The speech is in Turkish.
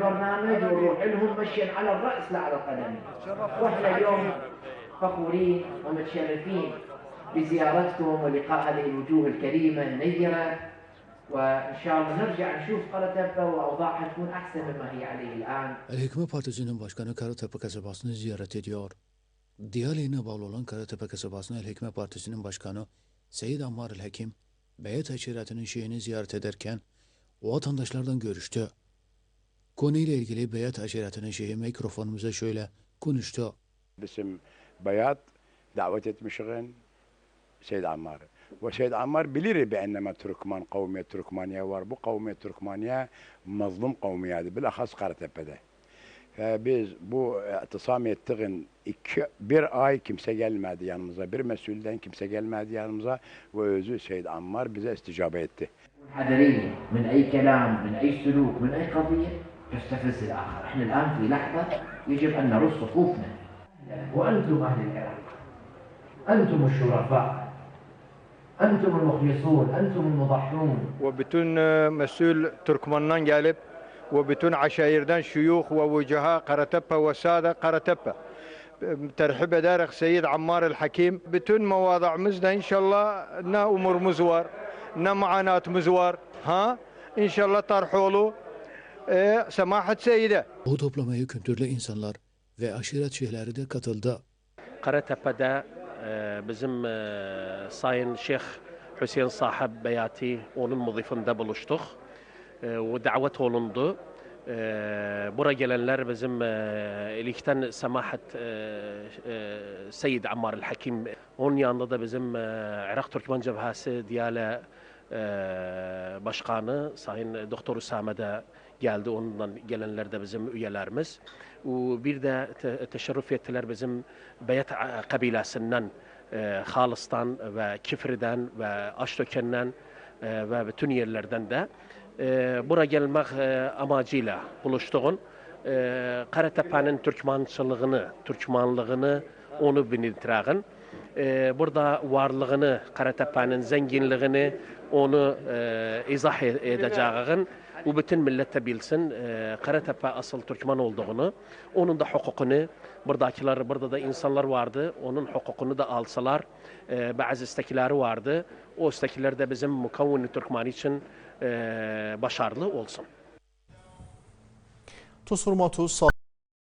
البرنامج ونروح لهم مشيا على الرأس لا على القدم واحنا اليوم فخورين ومتشرفين بزيارتكم ولقاء هذه الوجوه الكريمة النيرة وإن شاء الله نرجع نشوف قرطبة وأوضاعها تكون أحسن مما هي عليه الآن El Hikmet Partisi'nin başkanı Karatepe kasabasını ziyaret ediyor. Diyali'ne bağlı olan Karatepe kasabasına El Hikmet Partisi'nin başkanı Seyyid Ammar el Hakim, Beyat Aşireti'nin şeyini ziyaret ederken o vatandaşlardan görüştü. Konuyla ilgili Beyat Aşireti'nin şeyi mikrofonumuza şöyle konuştu. باسم بياض دعوة مشغن سيد عمار وسيد عمار بليري بأنما تركمان قومية تركمانيا واربو قومية تركمانيا مظلوم قومية هذه بالأخص قارة بده فبيز bu اعتصامية تغن iki, bir ay kimse gelmedi yanımıza, bir mesulden kimse gelmedi yanımıza ve özü Seyyid Ammar bize isticabe etti. حذرين من أي كلام من أي سلوك من أي قضية يستفز الآخر. إحنا الآن في لحظة يجب أن نرص صفوفنا وأنتم أهل العراق. أنتم الشرفاء. أنتم المخلصون. أنتم المضحون. وبتون مسؤول تركمانان gelip وبتون bütün شيوخ ووجهاء ve وسادة Karatepe ترحب دارخ سيد عمار الحكيم. بتون مواضع مزنا إن شاء الله نا أمور مزوار نا معاناة مزوار. ها؟ إن شاء الله طرحوا له. E, semahat. Bu toplamaya kültürlü insanlar ve aşiret şeyhleri de katıldı. Karatepe'de e, bizim e, Sayın Şeyh Hüseyin Sahib Beyati onun mudifinde buluştuk. E, ve davet olundu. E, buraya gelenler bizim e, ilikten Semahat e, e, Seyyid Ammar el Hakim. Onun yanında da bizim e, Irak Türkmen Cebhası Diyale e, Başkanı Sayın Doktor Usame de geldi. Ondan gelenler de bizim üyelerimiz. Bir de te- teşerrüf ettiler bizim Beyat a- kabilesinden, e, Halistan ve Kifri'den ve Aştöken'den e, ve bütün yerlerden de e, buraya gelmek e, amacıyla buluştuğun e, Karatepe'nin Türkmançılığını, Türkmanlığını onu bilintirağın. E, burada varlığını, Karatepe'nin zenginliğini onu e, izah e- edeceğin bu bütün millet de bilsin e, Karatepe asıl Türkmen olduğunu, onun da hukukunu, buradakiler, burada da insanlar vardı, onun hukukunu da alsalar, e, bazı istekleri vardı, o istekler de bizim mukavvin Türkmen için e, başarılı olsun. Tu surmatu